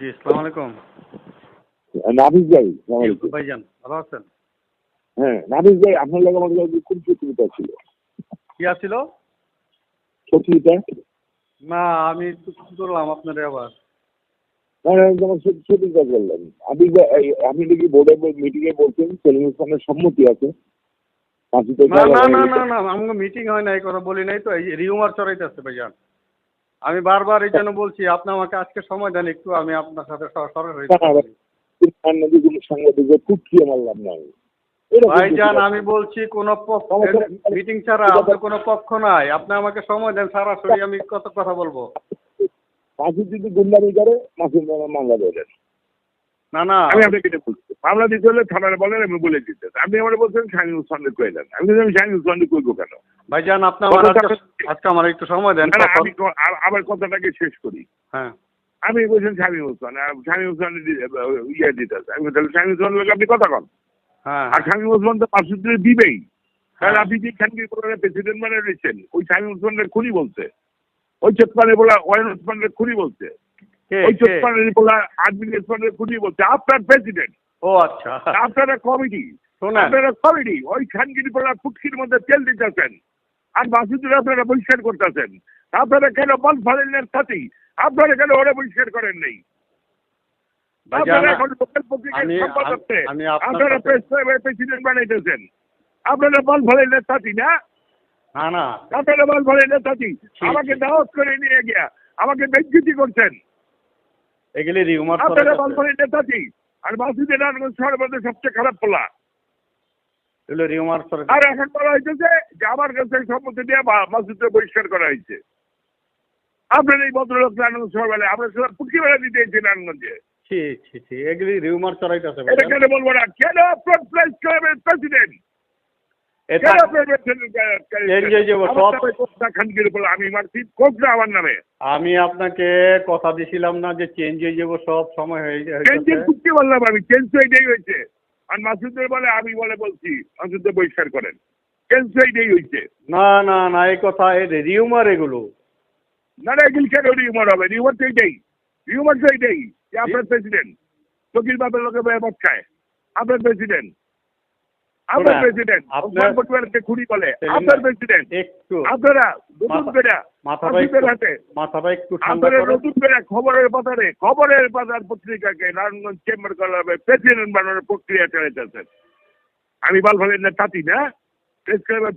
জি আসসালামু আলাইকুম। নাফিস ভাই ভাইজান ভালো আছেন? হ্যাঁ নাফিস ভাই আপনার লাগে কাছে কোন শত্রুতা ছিল। কি আছিল? শত্রুতা? না আমি করলাম আপনারে আবার। শত্রুতা করলেন আপনি আপনি বোর্ডে মিটিং এ বলছেন সেলিম খানের সম্মতি আছে? না না না না মিটিং হয় না এই কথা বলি নাই তো এই রিউমার চড়াইতেছে ভাইজান। আমি বারবার এই জন্য বলছি আপনি আমাকে আজকে সময় দেন একটু আমি আপনার সাথে সরাসরি। ভাইজান আমি বলছি কোন মিটিং ছাড়া আপনার কোনো পক্ষ নাই আপনি আমাকে সময় দেন সরাসরি আমি কত কথা বলব মাসুদ যদি গুন্ডামি করে মামলা দেবেন না না। আমি আপনাকে এটা বলছি। মামলা দিতে হলে বলেন আমি বলে দিতে। আপনি আমার বলছেন শাহিন উসমানকে করে দেন। আমি আমি শাহিন উসমানকে করব কেন? ভাইজান আপনি আমার আজকে আমার একটু সময় দেন। আমি আবার কথাটাকে শেষ করি। হ্যাঁ। আমি বলছেন শাহিন উসমান। শাহিন উসমান ইয়ে দিতে আমি তাহলে শাহিন উসমান লোক আপনি কথা কন। হ্যাঁ। আর শাহিন উসমান তো দিবেই। হ্যাঁ। আপনি যে খানকে প্রেসিডেন্ট মানে রয়েছেন ওই শাহিন উসমানের খুনি বলছে। ওই চোৎপানে বলা ওয়াইন উসমানের খুনি বলছে। ওই বলা বলছে আপনার প্রেসিডেন্ট ও আচ্ছা। কমিটি আপনারা কমিটি ওই খানগিরি ফুটকির মধ্যে তেল দিতেছেন। আর বাসুদের আপনারা বহিষ্কার করতেছেন। আপনারা কেন বল ফালেনের সাথী? আপনারা কেন ওরা বহিষ্কার করেন নাই? আপনারা প্রেসিডেন্ট বানাইতেছেন। আপনারা বল ফালেনের সাথী না? আপনারা বল ফালেনের সাথী। আমাকে। দাওয়াত করে নিয়ে গিয়া আমাকে বেজ্জিতি করছেন। এগুলি রিউমার আপনারা বল আর বাসুদের নারায়ণগঞ্জ শহরের মধ্যে সবচেয়ে খারাপ পোলা। এগুলো রিউমার আর এখন বলা হয়েছে যে আমার কাছে সম্মতি বহিষ্কার করা হয়েছে। আপনার এই ভদ্রলোক নারায়ণগঞ্জ সরবেলা আপনার সবাই পুটকি বেড়া দিতে এসেছে নারায়ণগঞ্জে ছি ছি ছি এগুলি রিউমার চড়াইতেছে এটা কেন বলব না? কেন প্রেসিডেন্ট আমি আপনাকে কথা দিছিলাম না যে চেঞ্জ হয়ে যাব সব সময় হয়ে যাচ্ছে। চুক্তি বললাম আমি চেঞ্জ এটাই হয়েছে। আর মাসুদের বলে আমি বলে বলছি মাসুদে বহিষ্কার করেন। চেঞ্জ এটাই হয়েছে। না না না এই কথা রিউমার এগুলো। না না এগুলি কেন রিউমার হবে? রিউমার তো এটাই। রিউমার তো এটাই যে আপনার প্রেসিডেন্ট চকির বাপের লোকে মদ খায়। আপনার প্রেসিডেন্ট আপনার প্রেসিডেন্ট আপনার- আপনার পরিবারকে খুনি বলে আপনার প্রেসিডেন্ট একটু আপনারা নতুন মাথা- করে একটু হাতে মাথাটা একটু আপনারা নতুন করে খবরের বাজারে খবরের বাজার পত্রিকাকে নারায়ণগঞ্জ চেম্বার করা হবে প্রেসিডেন্ট বানানোর প্রক্রিয়া চালাইতেছেন আমি বাল না? তাঁতি না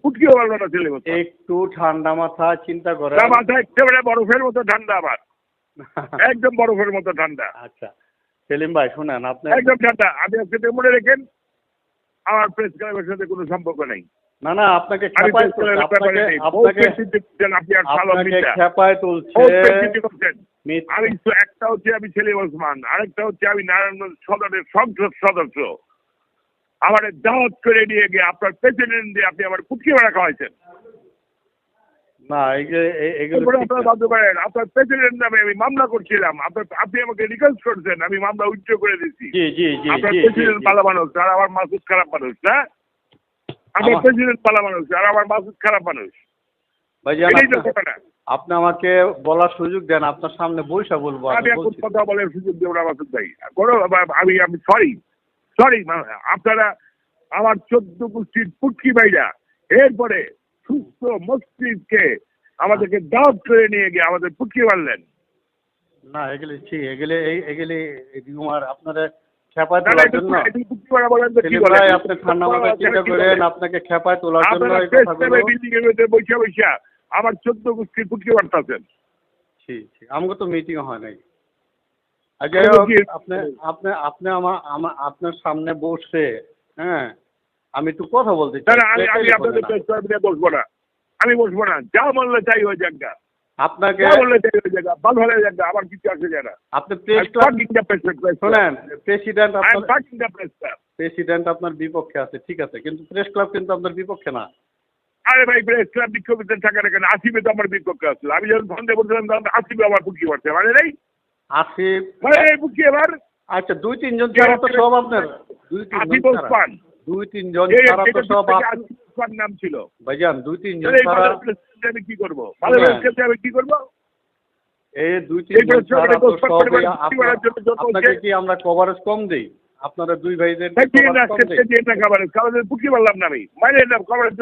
পুটকিও বানানো ছেলে মতো একটু ঠান্ডা মাথা চিন্তা করে মাথা একেবারে বরফের মতো ঠান্ডা আবার একদম বরফের মতো ঠান্ডা। আচ্ছা। সেলিম ভাই শুনেন আপনি একদম ঠান্ডা। আপনি আজকে মনে রেখেন আমার প্রেস ক্লাবের সাথে কোনো সম্পর্ক নেই। না না আপনাকে খেপায় আপনাকে আপনাকে আপনাকে তুলছে একটা হচ্ছে আমি ছেলে ওসমান আরেকটা হচ্ছে আমি নারায়ণগঞ্জ সদরের সংসদ সদস্য। আমার দাওয়াত করে নিয়ে গিয়ে আপনার প্রেসিডেন্ট দিয়ে আপনি আমার কুটকি ভাড়া খাওয়াইছেন। না আপনারা প্রেসিডেন্ট নামে আমি মামলা করছিলাম আপনার আপনি আমাকে রিকোয়েস্ট করছেন আমি মামলা উচ্চ করে দিচ্ছি আপনার প্রেসিডেন্ট জি। মানুষ আর আমার মাসুদ খারাপ মানুষ না? আমার- প্রেসিডেন্ট ভালো মানুষ আর আমার মাসুদ খারাপ মানুষ। এটাই তো আপনি- ঘটনা আপনি আমাকে বলার সুযোগ দেন আপনার সামনে বৈশা বলব আমি আমি এখন কথা বলার সুযোগ দেবো না মাসুদ ভাই। কোনো আমি আমি সরি সরি আপনারা আমার চোদ্দ গোষ্ঠীর পুটকি ভাইরা এরপরে সুস্থ মস্তিষ্কে আমাদেরকে দাওয়াত করে নিয়ে গিয়ে আমাদের পুটকি মারলেন। না এগুলি ছি এগুলি এই- এগুলি রিউমার আপনারা খেপায় তোলার জন্য। আপনি ঠান্ডা মাথায় চিন্তা করেন আপনাকে খেপায় তোলার জন্য আপনারা এই কথাগুলো বিল্ডিং এর মধ্যে বসে বসে আমার চোদ্দ গোষ্ঠীর পুটকি মারতেছেন। ছি ছি আমাকে তো মিটিং হয় নাই। কি- আপনি আপনি আপনি আমার আমার আপনার সামনে বসে হ্যাঁ আমি একটু কথা বলতে না চাই আমি আমি আপনাদের প্রেস বসবো না। আমি বসবো না। যা বললে তাই হয়ে যাক গা। আপনাকে। আমার কিছু আসে যায় না। আপনি. শোনেন প্রেসিডেন্ট আপনার. প্রেসিডেন্ট আপনার বিপক্ষে আছে ঠিক আছে কিন্তু প্রেস ক্লাব কিন্তু আপনার বিপক্ষে না। আরে ভাই প্রেস ক্লাব বিক্ষোভিত থাকা রেখে আসিবে তো আমার বিপক্ষে আসলো আমি যখন সন্দেহ বলছিলাম তখন আসিবে আমার বুকি মারছে। মানে নেই? আসিফ মানে বুকি এবার? আচ্ছা দুই তিনজন ছাড়া তো সব আপনার দুই আসিফ তিনজন ছাড়া। ওসমান দুই তিনজন ছাড়া তো সব নাম ছিল। ভাইজান দুই তিনজন ছাড়া আমি কি করব? ভালো হ্যাঁ। আমি কি করব? এই দুই এই তিন জন ছাড়া তো পরিবারের জন্য যত আপনাকে কি আমরা কভারেজ কম দিই? আপনারা দুই ভাইদের বললাম না আমি খাবারের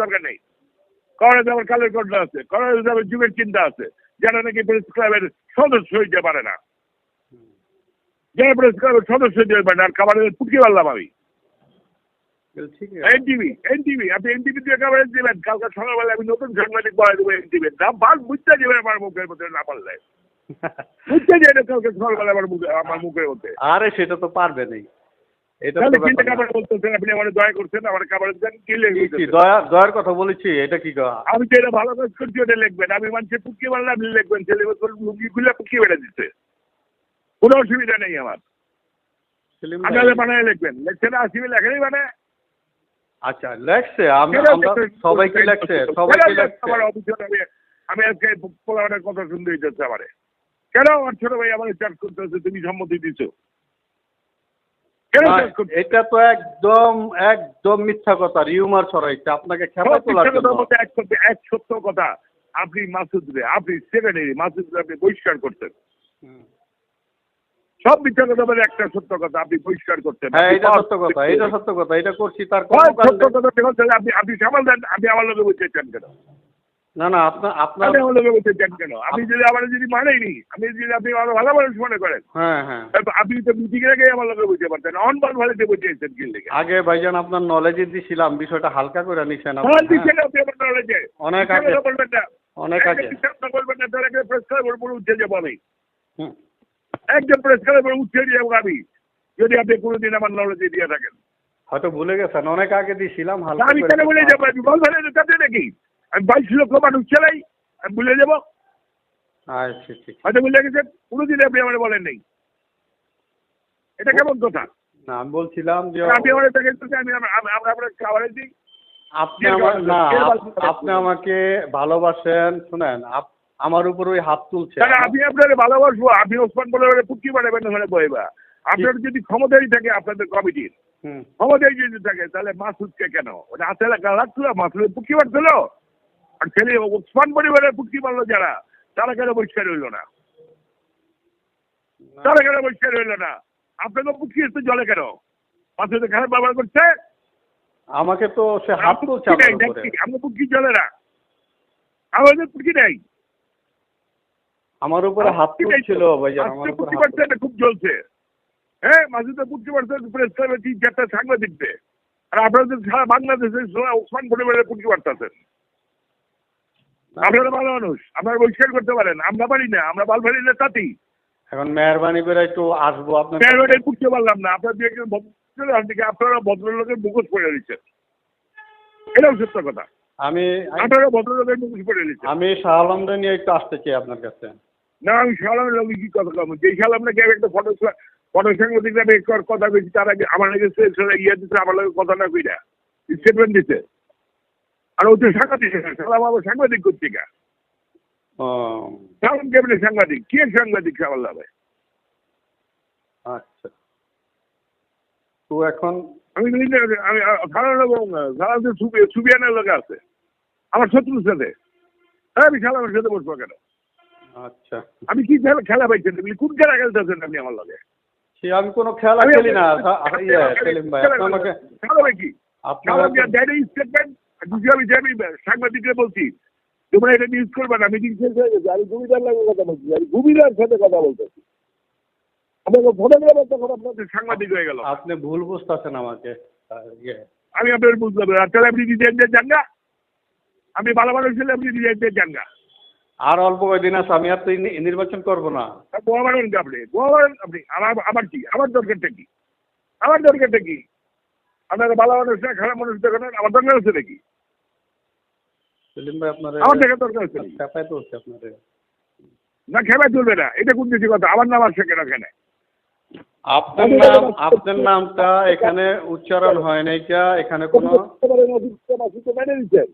দরকার নেই। খাবারের আমার কালের কন্যা আছে। খাবারের আমার যুগের চিন্তা আছে। যারা নাকি প্রেস ক্লাবের সদস্য হইতে পারে না। যারা প্রেস ক্লাবের সদস্য হইতে পারে না আর খাবারের পুকি বললাম আমি। এনটিভি এনটিভি আপনি এনটিভি দিয়ে খাবারের দিবেন। কালকে সকালবেলা আমি নতুন সাংবাদিক বলা দেবো এনটিভি দাম। ভাগ বুঝতে দিবেন আমার মুখের মধ্যে না পারলে। বুঝতে কালকে সকালবেলা আমার মুখে আমার মুখের মধ্যে। আরে সেটা তো পারবে নেই কথা বলেছি এটা কি? আমি তো এটা ভালো কাজ করছি ওটা লিখবেন। আমি মানুষের লিখবেন। ছেলে বছর লুঙ্গি খুলে পুকি বেড়ে দিচ্ছে। কোনো অসুবিধা নেই আমার। সেলিম আমি ভাই, আগে বানায় লিখবেন। লেখছেন আসিবে মানে আচ্ছা লেখছে আমরা কেন আমরা লেখছেন? সবাই কি লেখছে কেন সবাই কি লেখছেন লেখছে। আমার অফিসে আমি আমি আজকে পোলাওয়ানের কথা শুনতে হইতেছে আমারে। কেন আমার ছোট ভাই আমার চার্জ করতে হচ্ছে তুমি সম্মতি দিছো? এটা তো একদম একদম মিথ্যা কথা রিউমার ছড়াইছে আপনাকে খেপা তোলার এক সত্য কথা আপনি মাসুদ রে আপনি সেকেন্ডারি মাসুদ আপনি বহিষ্কার করতেন। সব মিথ্যা কথা বলে একটা সত্য কথা আপনি পরিষ্কার করতেন হ্যাঁ এটা সত্য কথা এটা সত্য কথা এটা করছি তার সত্য কথা দেখুন আপনি আপনি সামাল দেন আপনি আমার লোকে বলতে চান কেন? না না আপনার আপনার আপনি আমার লোকে বলতে চান কেন? আপনি যদি আমার যদি মানেনি আপনি যদি আপনি আমার ভালো মানুষ মনে করেন হ্যাঁ হ্যাঁ। আপনি তো মিটিং আগে আমার লোকে বুঝতে পারতেন। অন কি লেগে আগে ভাইজান আপনার নলেজে দিছিলাম বিষয়টা হালকা করে নিছেন আপনি, হ্যাঁ। দিচ্ছেন আপনি আমার নলেজে অনেক আগে। বলবেন না। অনেক আগে। করবেন না তাহলে প্রেস ক্লাবের উপরে উঠে যাব আমি। হুম। একজন প্রেস ক্লাবের উপরে উঠে যাব আমি যদি আপনি কোনোদিন আমার নলেজে দিয়ে থাকেন। হয়তো ভুলে গেছেন অনেক আগে দিয়েছিলাম আমি কেন বলে যাব? আমি বলবেন তাতে নাকি? আমি বাইশ লক্ষ মানুষ চালাই আমি ভুলে যাব। আচ্ছা ঠিক হয়তো ভুলে গেছেন কোনোদিন আপনি আমার বলেন নেই। এটা কেমন কথা? না আমি বলছিলাম যে আপনি আমার আমি আমার- আমি- আমরা আপনার খাবারের দিই। আপনি আমার না আপ- আপনি আমাকে ভালোবাসেন শুনেন আপ- আমার উপর ওই হাত তুলছে। তাহলে আমি আপনার ভালোবাসবো আপনি ওসমান বলে পুটকি বানাবেন ওখানে বইবা আপনার যদি ক্ষমতাই থাকে আপনাদের কমিটির হুম। ক্ষমতাই যদি থাকে তাহলে মাসুদকে কেন? ওটা হাতে লাগা লাগছিল মাসুদের পুটকি মারছিল? আর ছেলে ওসমান পরিবারের পুটকি মারলো যারা তারা কেন পরিষ্কার হইল না? তারা কেন পরিষ্কার হইল না? আপনাকে পুটকি এসে জলে কেন? মাসুদের খারাপ ব্যবহার করছে? আমাকে তো সে হাত তুলছে উপরে। আমরা পুটকি চলে না। আমাদের পুটকি নেই। আমার উপরে হাত তুলছিল ভাইজান আমার উপরে হাত মারছে খুব জ্বলছে হ্যাঁ মাসুদের পুটকি মারছে প্রেস ক্লাবে তিন চারটা সাংবাদিকতে আর আপনাদের সারা বাংলাদেশে ওসমান পরিবারের পুটকি মারতেছেন আপনারা ভালো মানুষ আপনারা বহিষ্কার করতে পারেন। আমরা পারি না আমরা বালবাড়ি না তাঁতি এখন মেহরবানি করে একটু আসব আপনার। প্যারোডের পারলাম না আপনার দিয়ে একজন আপনারা ভদ্রলোকের মুখোশ পড়ে দিচ্ছেন এটাও সত্য কথা। আমি আপনারা ভদ্রলোকের মুখোশ পড়ে দিচ্ছেন আমি শাহ আলমরে নিয়ে একটু আসতে চাই আপনার কাছে। না আমি সালামের লোক কি কথা কম? যেই সালাম নাকি আমি একটা ফটো ফটো সাংবাদিক আমি একটু কথা বলছি তার আগে আমার নাকি ইয়ে দিচ্ছে আমার লোক কথা না কইরা। স্টেটমেন্ট দিচ্ছে আর ও তো সাংবাদিক সালাম আবার সাংবাদিক পত্রিকা ও। সালাম কেমনি সাংবাদিক? কে সাংবাদিক সালাম ভাই আচ্ছা। তো এখন আমি আমি সালাম সালাম তো সুবি- সুবিয়ানের লোক আছে। আমার শত্রুর সাথে। হ্যাঁ আমি সালামের সাথে বসবো কেন? আচ্ছা। আমি কি খেলা খেলা পাইছেন আপনি? কোন খেলা খেলতেছেন আপনি আমার লগে? সে আমি কোনো খেলা খেলি না ইয়ে সেলিম ভাই আমাকে খেলা ভাই কি? আপনার স্টেটমেন্ট দুটো আমি যে আমি সাংবাদিককে বলছি তোমরা এটা নিউজ করবে না মিটিং শেষ হয়ে গেছে আমি ভূমিদার লাগে কথা বলছি আমি ভূমিদার সাথে কথা বলতেছি। আমাকে ফটোগ্রাফার তখন আপনাদের সাংবাদিক হয়ে গেল। আপনি ভুল বুঝতেছেন আমাকে। ইয়ে। আমি আপনার বুঝলাম না। তাহলে আপনি ডিজাইন দিয়ে যান না আমি ভালো মানুষ ছিলাম আপনি ডিজাইন দিয়ে যান না আর অল্প কয়েকদিন আছে আমি আর তো নির্বাচন করব না। গোয়া কি আপনি গোয়া মারেন আপনি আমার আমার কি? আমার দরকারটা কি? আমার দরকারটা কি? আপনারা ভালো মানুষ না খারাপ মানুষ দেখেন আমার দরকার আছে নাকি? সেলিম ভাই আপনার আমার দেখার দরকার আছে নাকি? তো হচ্ছে আপনার। না খেলা চলবে না। এটা কোন দেশি কথা? আমার নাম আছে কেন এখানে? আপনার নাম আপনার নামটা এখানে উচ্চারণ হয় নাই এটা এখানে কোনো দিচ্ছেন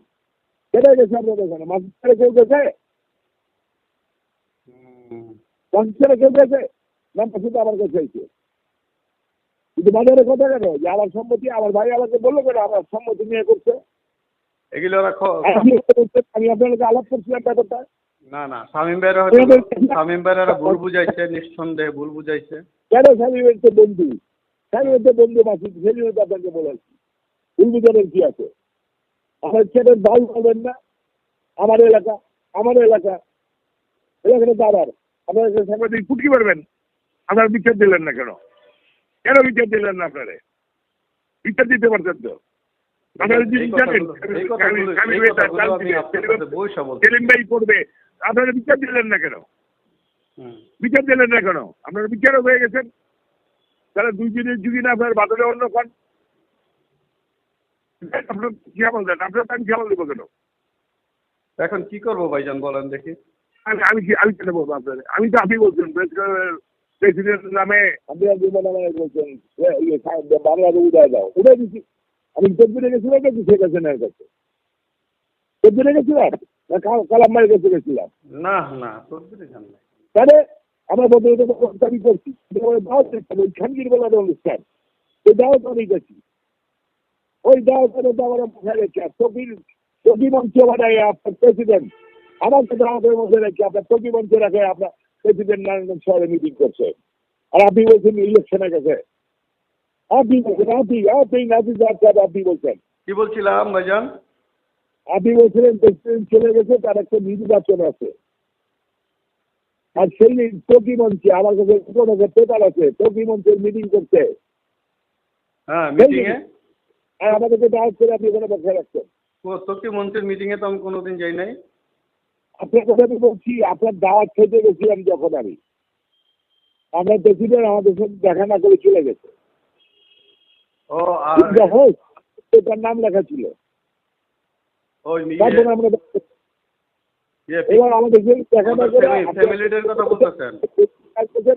কেটে গেছে আপনাদের এখানে মাসুদ ছেড়ে কেউ গেছে হুম, মাসুদ ছেড়ে কেউ গেছে না মাসুদ আমার কাছে এসে কিন্তু বাজারে কথা কেন যে আমার সম্মতি আমার ভাই আমাকে বলল কেন আমার সম্মতি নিয়ে করছে এগুলো আমি কাছে আলাপ করছিলাম ব্যাপারটা। না না শামীম ভাইরা হয়তো শামীম ভাইরা ভুল বুঝাইছে নিঃসন্দেহে ভুল বুঝাইছে। কেন স্বামী হচ্ছে বন্ধু? স্বামী হচ্ছে বন্ধু মাসি সেদিন আপনাকে বলেছি উদ্বোধনের কি আছে? আমার ছেলের দল বলবেন না আমার এলাকা আমার এলাকা। এলাকাটা দাঁড়ার আপনার সাংবাদিক ফুটকি পারবেন আপনার বিচার দিলেন না কেন? কেন বিচার দিলেন না আপনারে? বিচার দিতে পারতেন তো? আপনারা যদি জানেন তার আপনার। সেলিম ভাই করবে আপনারা বিচার দিলেন না কেন? বিচার দিলেন না কেন? আপনারা বিচারক হয়ে গেছেন। তাহলে দুই দিনের যুগি না আপনার বাদলে অন্য খান। আপনার আমল দেন? আপনার আমি আমল দেবো কেন? এখন কি করব ভাইজান বলেন দেখি। আমি আমি কি আমি কেন বলব আপনাদের? আমি তো আপনি বলছেন প্রেসিডেন্ট নামে আপনি আমায় বলছেন। ইয়ে, সা- দাও। উড়ে দিচ্ছি আমি চব্বিরে গেছিলাম নাকি শেখ হাসিনার কাছে। চব্বিরে গেছিলাম? না কাল- কালাম্মারের কাছে গেছিলাম। না না তাহলে আমরা বদলে দাবি করছি দাওয়াত খানগির বেলার অনুষ্ঠান। ওই দাওয়াত আমি গেছি ওই দাওয়াতের দাওয়ার মাথায় রেখে তবির তবি মঞ্চ বানায় আপনার প্রেসিডেন্ট আমাকে দাওয়াতের মধ্যে রেখে আপনার তবি মঞ্চে রাখে আপনার প্রেসিডেন্ট নারায়ণগঞ্জ শহরে মিটিং করছে। আর আপনি বলছেন ইলেকশনে গেছে আপনি বলছেন আপনি আপনি নাজি সাহেব আপনি বলছেন কি বলছিলাম ভাইজান? আপনি বলছিলেন প্রেসিডেন্ট চলে গেছে তার একটা নির্বাচন আছে। আর সেই টকি মঞ্চে আমার কাছে কোনো পেপার আছে টকি মঞ্চের মিটিং করতে। হ্যাঁ মিটিং এ? আর আমাদেরকে দাওয়াত করে আপনি ওখানে বসে রাখছেন। তকি মন্ত্রীর মিটিং এ তো আমি কোনোদিন যাই নাই? আপনার কথা আমি বলছি আপনার দাওয়াত খেতে গেছিলাম যখন আমি। আমরা প্রেসিডেন্ট আমাদের সাথে দেখা না করে চলে গেছে। ও আর যখন তার নাম লেখা ছিল। ওই তারপর আমরা ইয়ে এবার আমাদের না কথা বলতেছেন।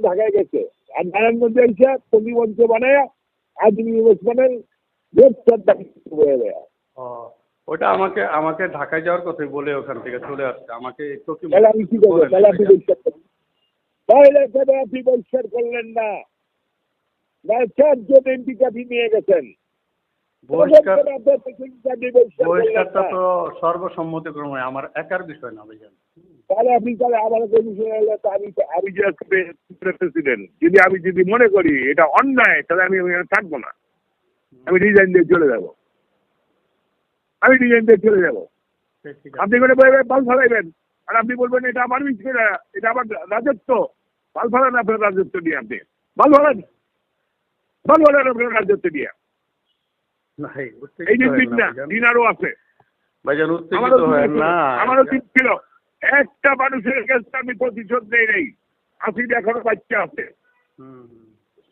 ঢাকায় গেছে। আর নারায়ণগঞ্জে এসে হয়ে ওটা আমাকে আমাকে ঢাকায় যাওয়ার কথাই বলে ওখান থেকে চলে আসছে। আমাকে একটু কি তাহলে আপনি বহিষ্কার করলেন না। চারজন এমপিকে আপনি নিয়ে গেছেন। বহিষ্কারটা তো সর্বসম্মতিক্রমে আমার একার বিষয় না ভাইজান। তাহলে আপনি তাহলে আমার আমি আমি যে প্রেসিডেন্ট যদি আমি যদি মনে করি এটা অন্যায় তাহলে আমি থাকব না। আমি রিজাইন দিয়ে চলে যাব। আমি রিজাইন দিয়ে চলে যাব। আপনি করে পাল ফেলাইবেন। আর আপনি বলবেন এটা আমার এটা আমার রাজত্ব। পাল ফেলান আপনার রাজত্ব নিয়ে আপনি। পাল ফেলান। আপনার এই যে আছে। আমারও ছিল, ছিল। একটা মানুষের কাছে আমি প্রতিশোধ নেই নেই। আসির এখনও বাচ্চা আছে।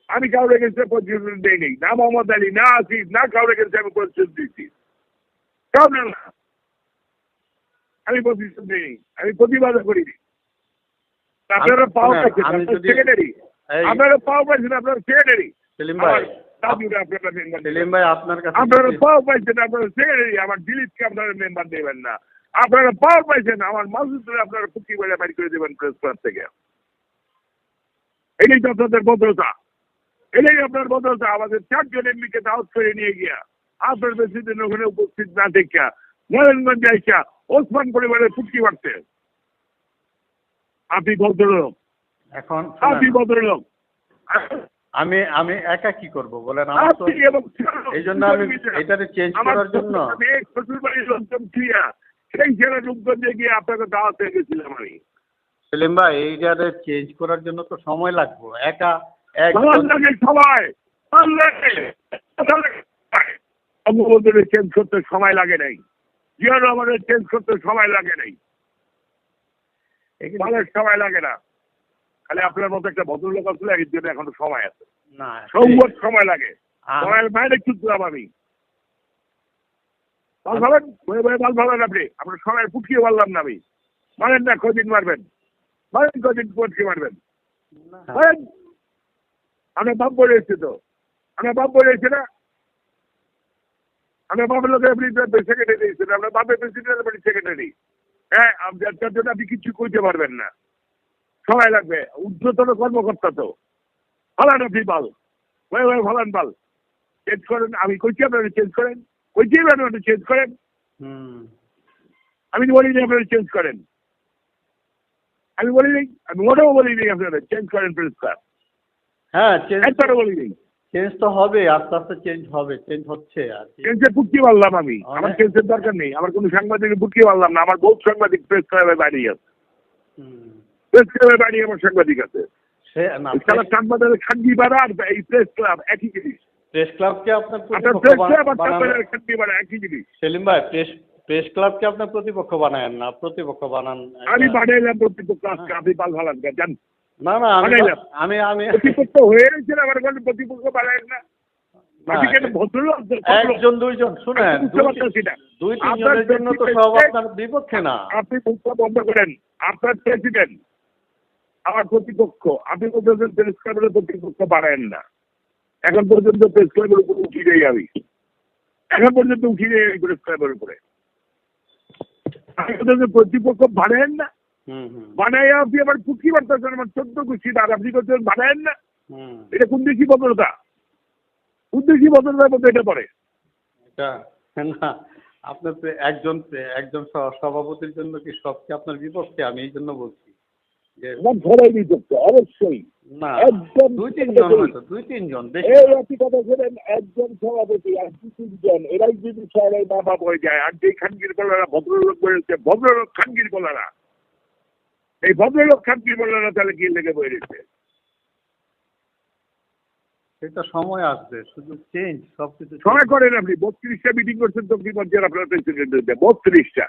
আমি কাউরে কাছে প্রতিশোধ দেই নেই। না মোহাম্মদ আলী না আসিফ না কাউরে কাছে আমি প্রতিশোধ দিচ্ছি কাউরে না। আমি প্রতিশোধ দেই নেই। আমি প্রতিবাদ করিনি। আপনারা পাওয়া পাইছেন আমি আপনার সেক্রেটারি আপনারা পাওয়া পাইছেন আপনার সেক্রেটারি সেলিম ভাই সেলিম ভাই আপনার কাছে আপনারা যদি- পাওয়া পাইছেন আপনার সেক্রেটারি আমার দিলীপকে আপনারা মেম্বার দেবেন না। আপনারা পাওয়া পাইছেন আমার মাসুদরে আপনারা ফুকি বেড়ে বাড়ি করে দেবেন প্রেস ক্লাব থেকে। এটাই তো আপনাদের ভদ্রতা। এটাই আপনার ভদ্রতা আমাদের চারজন এমপিকে দাওয়াত করে নিয়ে গিয়া আপনার প্রেসিডেন্ট ওখানে উপস্থিত না দেখা নারায়ণগঞ্জে আইসা ওসমান পরিবারের ফুটকি মারছে আপনি ভদ্রলোক। এখন আপনি ভদ্রলোক। আমি আমি একা কি করব বলেন? আমার তো এই জন্য আমি এটাকে চেঞ্জ করার জন্য শ্বশুরবাড়ির লোকজন ক্রিয়া সেই ছেলে গিয়ে আপনাকে দাওয়াত গেছিলাম আমি। সেলিম ভাই এইটারে চেঞ্জ করার জন্য তো সময় লাগবে। একা এক সবাই বঙ্গবন্ধুরে চেঞ্জ করতে সময় লাগে নাই। জিয়ার আমাদের চেঞ্জ করতে সময় লাগে নাই। ভালোর সময় লাগে না। খালি আপনার মতো একটা ভদ্রলোক আসলে এর জন্য এখনও সময় আছে। না সম্ভব সময় লাগে। আম- সময়ের বাইরে চুতলাম আমি ভাবেন বয়ে বয়ে ভাবেন আপনি আপনার সময় ফুটকিয়ে পারলাম না আমি। মারেন না কদিন মারবেন? মারেন কদিন ফুটকি মারবেন? মারেন। আমরা বাপ বলে এসছি তো। আমরা বাপ বলে এসছি না। আমরা বাপের লোকের আপনি সেক্রেটারি আমরা বাপের প্রেসিডেন্ট সেক্রেটারি হ্যাঁ আপনি- তার জন্য আপনি কিছু করতে পারবেন না। সময় লাগবে ঊর্ধ্বতন কর্মকর্তা তো। ফালান আপনি বাল ওই ওই ফালান বাল চেঞ্জ করেন আমি কইছি আপনারা চেঞ্জ করেন কইছি আপনারা চেঞ্জ করেন। আমি তো বলিনি আপনারা চেঞ্জ করেন। আমি বলি নেই আমি মোটেও বলি নেই আপনারা চেঞ্জ করেন প্রেস ক্লাব হ্যাঁ চেঞ্জ একবারও বলি নেই চেঞ্জ তো হবে আস্তে আস্তে চেঞ্জ হবে চেঞ্জ হচ্ছে আর কি। চেঞ্জের ফুটকি পারলাম আমি। আমার চেঞ্জের দরকার নেই। আমার কোনো সাংবাদিকের ফুটকি পারলাম না। আমার বহুত সাংবাদিক প্রেস ক্লাবে বাড়ি আছে। প্রেস বাড়ি আমার সাংবাদিক আছে। তারা সাংবাদিকের খান্ডি বাড়া আর এই প্রেস ক্লাব একই জিনিস। প্রেস ক্লাবকে আপনার আপনার প্রতিপক্ষ প্রেস ক্লাব আর সাংবাদিকের খান্ডি বাড়া একই জিনিস। সেলিম ভাই প্রেস প্রেস ক্লাবকে আপনার প্রতিপক্ষ বানায়েন না? প্রতিপক্ষ বানান আমি এটা- প্রতিপক্ষ আজকে আপনি পাল ফালান জান। না না আমি আমি আমি প্রতিপক্ষ হয়ে রয়েছেন আবার কোনো প্রতিপক্ষ বাড়ায় না। আপনি কেন ভদ্রলোক ভদ্রলোক। একজন দুইজন শুনেন দুই- তিনজনের জন্য তো সব আপনার বিপক্ষে না। আপনি বন্ধ করেন। আপনার প্রেসিডেন্ট আমার প্রতিপক্ষ। আপনি বলতেছেন প্রেস ক্লাবের প্রতিপক্ষ বাড়ায়েন না। এখন পর্যন্ত প্রেস ক্লাবের উপরে উঠি যাই আমি। এখন পর্যন্ত উঠি যাই আমি প্রেস ক্লাবের উপরে। আপনি বলতেছেন প্রতিপক্ষ বাড়ায়েন না? বানায় আপনি আবার পুকি বার্তাছেন আমার চোদ্দ কুচি আর আপনি করছেন বাড়ায়েন না? এটা কোন দেশি ভদ্রতা? কোন দেশি ভদ্রতার মধ্যে এটা পড়ে? এটা না আপনার তো একজন একজন সহ- সভাপতির জন্য কি সবকে আপনার বিপক্ষে? আমি এই জন্য বলছি। যে আমার ধরাই অবশ্যই। দুই তিনজন হয়তো দুই তিনজন এই একই কথা শোনেন একজন সভাপতি আর দু তিনজন। এরাই যদি সবাই মা বাপ হয়ে যায় আর যেই খানগির বলারা ভদ্রলোক বলেছে ভদ্রলোক খানগির বলারা। এই ভদ্রলোক খানগির বলারা তাহলে কি লেগে বয়ে রয়েছে। সেটা সময় আসবে শুধু চেঞ্জ সবকিছু সময় করেন আপনি বত্রিশটা মিটিং করছেন তখন মঞ্চের আপনার প্রেসিডেন্ট বত্রিশটা।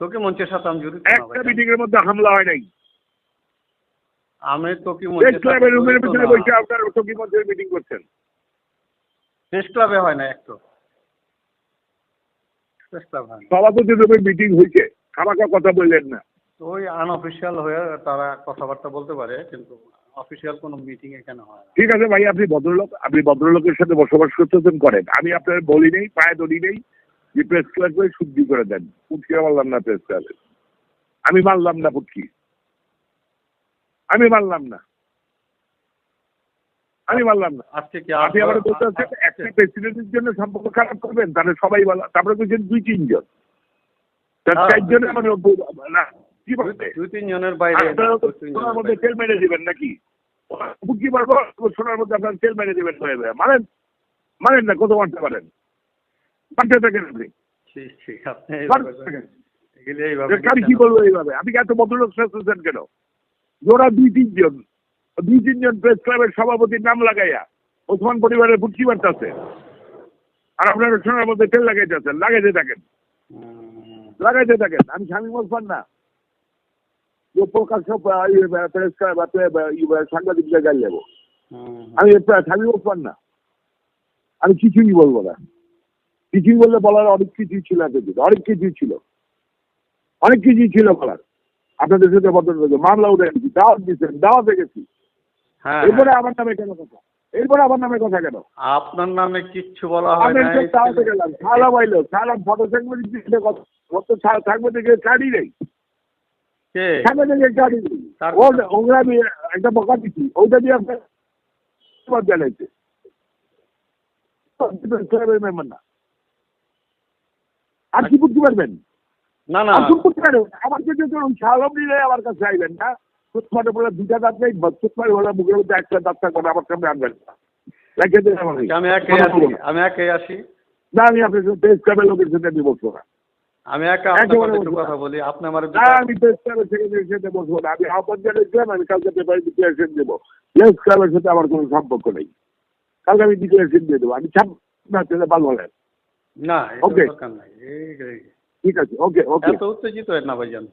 তোকে মঞ্চের সাথে আমি একটা। মিটিং এর মধ্যে হামলা হয় নাই। আমি তোকে প্রেস ক্লাবের রুমের ভিতরে বসে আপনার মঞ্চের মিটিং করছেন। প্রেস ক্লাবে হয় না একটু। প্রেস ক্লাব হয় সভাপতি রুমের মিটিং হয়েছে। কথা বললেন না। ওই আনঅফিসিয়াল হয়ে তারা কথাবার্তা বলতে পারে কিন্তু অফিসিয়াল কোনো মিটিং এখানে হয় না। ঠিক আছে ভাই আপনি ভদ্রলোক আপনি ভদ্রলোকের সাথে বসবাস করতেছেন করেন। আমি আপনার বলি নেই পায়ে দড়ি নেই যে প্রেস ক্লাবে শুদ্ধি করে দেন। পুটকি মারলাম না প্রেস ক্লাবে আমি মারলাম না পুটকি। আমি মানলাম না। আমি মারলাম না। আজকে কি আপনি আবার বলতে চাচ্ছেন একটা প্রেসিডেন্টের জন্য সম্পর্ক খারাপ করবেন? তাহলে সবাই বলা তারপরে বলছেন দুই তিনজন। তার হ্যাঁ। চারজনে আমার না কি বলতে দুই তিনজনের বাইরে আপনারা মধ্যে তেল মেরে দিবেন নাকি? বুকি মারবো সোনার মধ্যে আপনার তেল মেরে দিবেন মারেন মারেন না কত মারতে পারেন? মারতে থাকেন আপনি। ঠিক ঠিক আপনি কি বলব এইভাবে? আপনি এত ভদ্রলোক শাসছেন কেন? ওরা দুই তিনজন দুই তিনজন প্রেস ক্লাবের সভাপতির নাম লাগাইয়া ওসমান পরিবারের বুটকি মারতেছে। আর আপনারা সোনার মধ্যে তেল লাগাইতেছেন লাগাইতে থাকেন। লাগাইতে থাকেন আমি স্বামী ওসমান না। যে প্রকাশ্য প্রেস ক্লাব সাংবাদিকদের গাড়ি যাব আমি স্বামী ওসমান না। আমি কিছুই বলব না। কিছুই বললে বলার অনেক কিছুই ছিল এতদিন অনেক কিছুই ছিল। অনেক কিছুই ছিল বলার। আপনাদের সাথে ভদ্র মামলা উঠে গেছি। দাওয়াত দিচ্ছেন দাওয়াতে গেছি। হ্যাঁ এরপরে আমার নামে কেন কথা? এরপরে আমার নামে কথা কেন? আপনার নামে কিচ্ছু বলা হয় আমি না তো দাওয়াতে গেলাম। সালা পাইলো সালা ফটো সাংবাদিক দিচ্ছে কথা। ওর তো সাংবাদিকের কার্ডই নেই। কে? সাংবাদিকের কার্ডই নেই। ওর আমি একটা বকা দিচ্ছি ওইটা দিয়ে আপনার জানাইছে। মেম্বার না। আর কি বুঝতে পারবেন? না না। আমার কাছে তো সালম নিলে আমার কাছে আইবেন না। ফুটপাটে বলে দুটা দাঁত নেই বলে মুখের মধ্যে একটা দাঁত থাকবে আমার সামনে আনবেন না। রেখে দেন আমাকে। আমি একে কথা আসি আমি একে আসি না আমি আপনার সাথে লোকের সাথে আমি বসবো না। আমি একা আপনার। কথা বলি। আপনি আমার আমি সেক্রেটারির সাথে বসবো না। আমি আহ্বান জানিয়েছিলাম আমি কালকে পেপারে ডিক্লারেশন দেবো। ক্লাবের সাথে আমার কোনো সম্পর্ক নেই। কালকে আমি ডিক্লারেশন দিয়ে দেবো। আমি ছাপ না চলে ভালো না এটা Okay. দরকার নাই এই- এই- ঠিক আছে ওকে ওকে এত উত্তেজিত হয় না ভাইজান